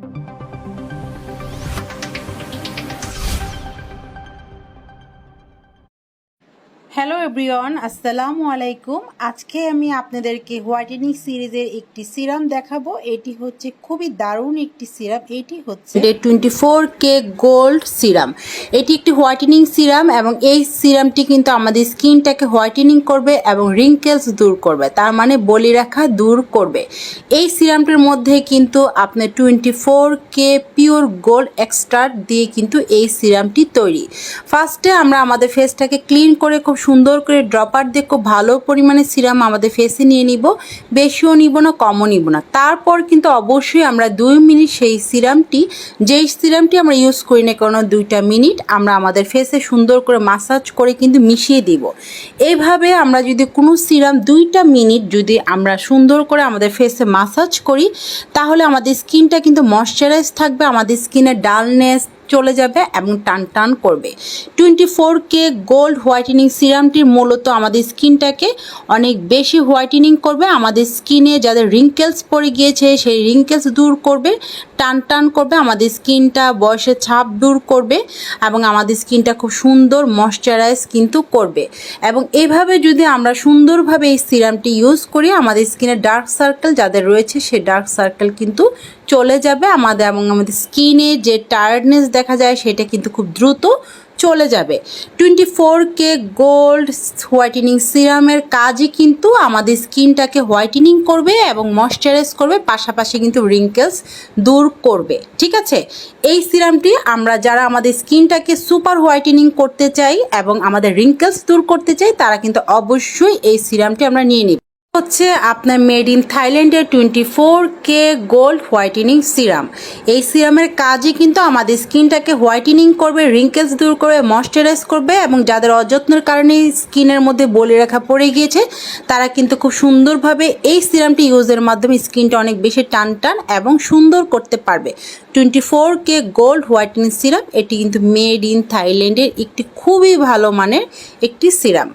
thank you hello everyone আসসালামু আলাইকুম আজকে আমি আপনাদেরকে হোয়াইটেনিং সিরিজের একটি সিরাম দেখাবো। এটি হচ্ছে খুবই দারুণ একটি সিরাম। এটি হচ্ছে twenty four K gold serum. এটি একটি হোয়াইটেনিং সিরাম এবং এই সিরামটি কিন্তু আমাদের স্কিনটাকে হোয়াইটেনিং করবে এবং রিঙ্কেলস দূর করবে। তার মানে বলি রাখা দূর করবে। এই সিরামটির মধ্যে কিন্তু আপনার twenty four K pure gold extra দিয়ে কিন্তু এই সিরামটি তৈরি। ফার্স্টে আমরা আমাদের ফেসটাকে ক্লিন করে খুব সুন্দর করে ড্রপার দিয়ে খুব ভালো পরিমাণে সিরাম আমাদের ফেসে নিয়ে নিব। বেশিও নিব না, কমও নিব না। তারপর কিন্তু অবশ্যই আমরা দুই মিনিট সেই সিরামটি যেই সিরামটি আমরা ইউজ করি না কোনো, দুইটা মিনিট আমরা আমাদের ফেসে সুন্দর করে মাসাজ করে কিন্তু মিশিয়ে দিব। এইভাবে আমরা যদি কোনো সিরাম দুইটা মিনিট যদি আমরা সুন্দর করে আমাদের ফেসে মাসাজ করি, তাহলে আমাদের স্কিনটা কিন্তু ময়শ্চারাইজ থাকবে, আমাদের স্কিনের ডালনেস চলে যাবে এবং টান টান করবে। Twenty four K gold whitening সিরামটির মূলত আমাদের স্কিনটাকে অনেক বেশি হোয়াইটেনিং করবে। আমাদের স্কিনে যাদের রিঙ্কেলস পড়ে গিয়েছে, সেই রিঙ্কেলস দূর করবে, টান টান করবে, আমাদের স্কিনটা বয়সের ছাপ দূর করবে এবং আমাদের স্কিনটা খুব সুন্দর ময়শ্চারাইজ কিন্তু করবে। এবং এভাবে যদি আমরা সুন্দরভাবে এই সিরামটি ইউজ করি, আমাদের স্কিনের ডার্ক সার্কেল যাদের রয়েছে সেই ডার্ক সার্কেল কিন্তু চলে যাবে। আমাদের এবং আমাদের স্কিনে যে টায়ার্ডনেস দেখা যায় সেটা কিন্তু খুব দ্রুত চলে যাবে। Twenty four K gold whitening সিরামের কাজই কিন্তু আমাদের স্কিনটাকে হোয়াইটেনিং করবে এবং ময়শ্চারাইজ করবে, পাশাপাশি কিন্তু রিঙ্কেলস দূর করবে। ঠিক আছে? এই সিরামটি আমরা যারা আমাদের স্কিনটাকে সুপার হোয়াইটেনিং করতে চাই এবং আমাদের রিঙ্কেলস দূর করতে চাই, তারা কিন্তু অবশ্যই এই সিরামটি আমরা নিয়ে নিব। হচ্ছে আপনার মেড ইন থাইল্যান্ডের twenty four K gold whitening serum এই সিরামের কাজই কিন্তু আমাদের স্কিনটাকে হোয়াইটেনিং করবে রিঙ্কেলস দূর করবে ময়শ্চারাইজ করবে এবং যাদের অযত্নের কারণে স্কিনের মধ্যে বলে রাখা পড়ে গিয়েছে, তারা কিন্তু খুব সুন্দরভাবে এই সিরামটি ইউজের মাধ্যমে স্কিনটা অনেক বেশি টান টান এবং সুন্দর করতে পারবে। Twenty four K gold whitening serum এটি কিন্তু মেড ইন থাইল্যান্ডের একটি খুবই ভালো মানের একটি সিরাম